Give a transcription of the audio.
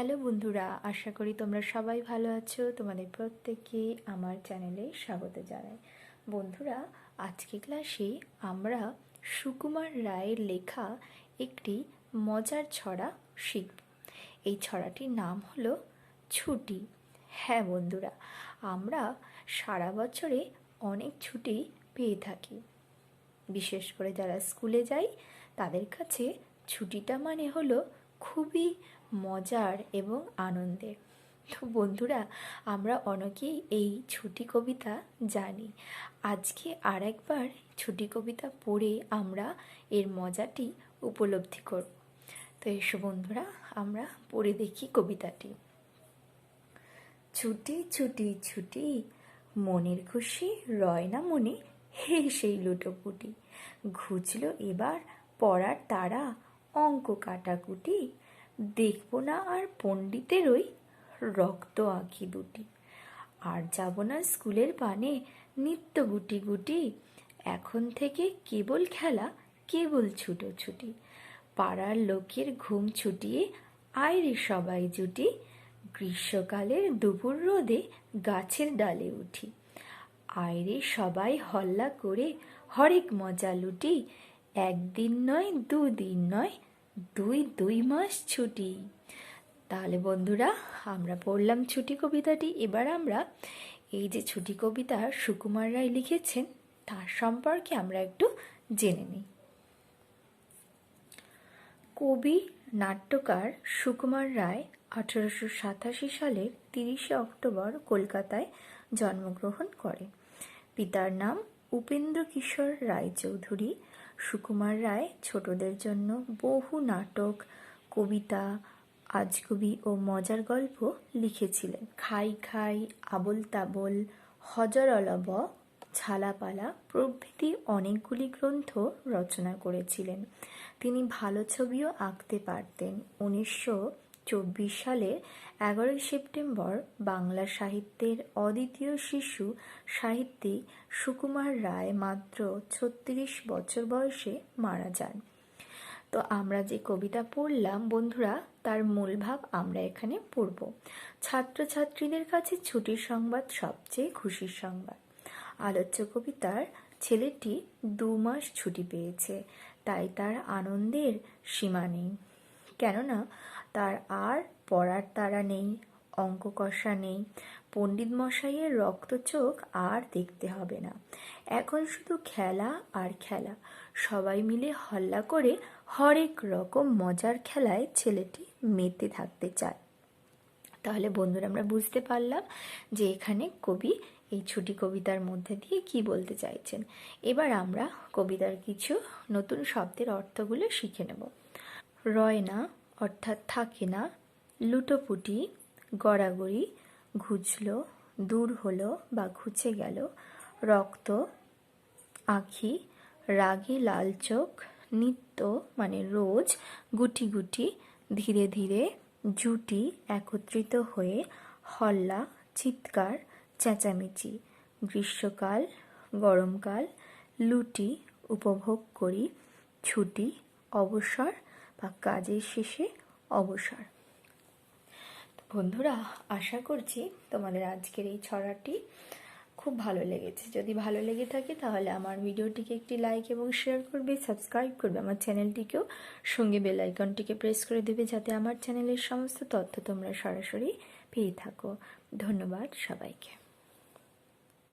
Hello বন্ধুরা, আশা করি তোমরা সবাই ভালো আছো। তোমাদের প্রত্যেককে আমার চ্যানেলে স্বাগত জানাই। বন্ধুরা, আজকে ক্লাসে আমরা সুকুমার রায়ের লেখা একটি মজার ছড়া শিখব। এই ছড়াটির নাম হলো ছুটি। হ্যাঁ বন্ধুরা, আমরা সারা বছরে অনেক ছুটি পেয়ে থাকি। বিশেষ করে যারা স্কুলে যাই, তাদের কাছে ছুটিটা মানে হলো খুবই মজার এবং আনন্দের। তো বন্ধুরা, আমরা অনেকেই এই ছুটি কবিতা জানি। আজকে আর একবার ছুটি কবিতা পড়ে আমরা এর মজাটি উপলব্ধি করব। তো এসো বন্ধুরা, আমরা পড়ে দেখি কবিতাটি। ছুটি ছুটি ছুটি, মনের খুশি রয় না মনে, হে সেই লুটোপুটি। ঘুচল এবার পড়ার তারা অঙ্ক কাটাকুটি, দেখব না আর পণ্ডিতেরই রক্ত আঁকি দুটি। আর যাব না স্কুলের পানে নিত্য গুটি গুটি, এখন থেকে কেবল খেলা, কেবল ছুটোছুটি। পাড়ার লোকের ঘুম ছুটিয়ে আয়রে সবাই জুটি, গ্রীষ্মকালের দুপুর রোদে গাছের ডালে উঠি। আয়রে সবাই হল্লা করে হরেক মজা লুটি, একদিন নয়, দুদিন নয় দুই দুই মাস ছুটি। তাহলে বন্ধুরা, আমরা পড়লাম ছুটি কবিতাটি। এবার আমরা এই যে ছুটি কবিতা সুকুমার রায় লিখেছেন, তার সম্পর্কে আমরা একটু জেনে নিই। কবি, নাট্যকার সুকুমার রায় আঠারোশো সাতাশি সালের তিরিশে অক্টোবর কলকাতায় জন্মগ্রহণ করেন। পিতার নাম উপেন্দ্র কিশোর রায়চৌধুরী। সুকুমার রায় ছোটদের জন্য বহু নাটক, কবিতা আজকবি ও মজার গল্প লিখেছিলেন। খাই খাই, আবল তাবল, হজর অলব ছালাপালা প্রভৃতি অনেকগুলি গ্রন্থ রচনা করেছিলেন। তিনি ভালো ছবিও আঁকতে পারতেন। উনিশশো চব্বিশ সালের এগারোই সেপ্টেম্বর বাংলা সাহিত্যের অদ্বিতীয় শিশু সাহিত্যিক সুকুমার রায় মাত্র ছত্রিশ বছর বয়সে মারা যান। তো আমরা যে কবিতা পড়লাম, বন্ধুরা, তার মূল ভাব আমরা এখানে পড়ব। ছাত্রছাত্রীদের কাছে ছুটির সংবাদ সবচেয়ে খুশির সংবাদ। আলোচ্য কবিতার ছেলেটি দু মাস ছুটি পেয়েছে, তাই তার আনন্দের সীমা নেই। কেননা তার আর পড়ার তারা নেই অঙ্ক কষা নেই। পণ্ডিত মশাইয়ের রক্ত চোখ আর দেখতে হবে না। এখন শুধু খেলা আর খেলা। সবাই মিলে হল্লা করে হরেক রকম মজার খেলায় ছেলেটি মেতে থাকতে চায়। তাহলে বন্ধুরা, আমরা বুঝতে পারলাম যে এখানে কবি এই ছুটি কবিতার মধ্যে দিয়ে কি বলতে চাইছেন। এবার আমরা কবিতার কিছু নতুন শব্দের অর্থগুলো শিখে নেব। রয় না অর্থাৎ থাকে না, লুটোপুটি, গড়াগড়ি, ঘুচল, দূর হলো বা ঘুচে গেল, রক্ত, আঁখি, রাগে লাল চোখ, নিত্য মানে রোজ গুটি গুটি, ধীরে ধীরে জুটি একত্রিত হয়ে হল্লা, চিৎকার, চেঁচামেচি, গ্রীষ্মকাল, গরমকাল, লুটি, উপভোগ করি, ছুটি, অবসর বা কাজের শেষে অবসর। বন্ধুরা, আশা করছি তোমাদের আজকের এই ছড়াটি খুব ভালো লেগেছে। যদি ভালো লেগে থাকে তাহলে আমার ভিডিওটিকে একটি লাইক এবং শেয়ার করবে সাবস্ক্রাইব করবে। আমার চ্যানেলটিকেও সঙ্গে বেল আইকনটিকে প্রেস করে দেবে যাতে আমার চ্যানেলের সমস্ত তথ্য তোমরা সরাসরি পেয়ে থাকো। ধন্যবাদ সবাইকে।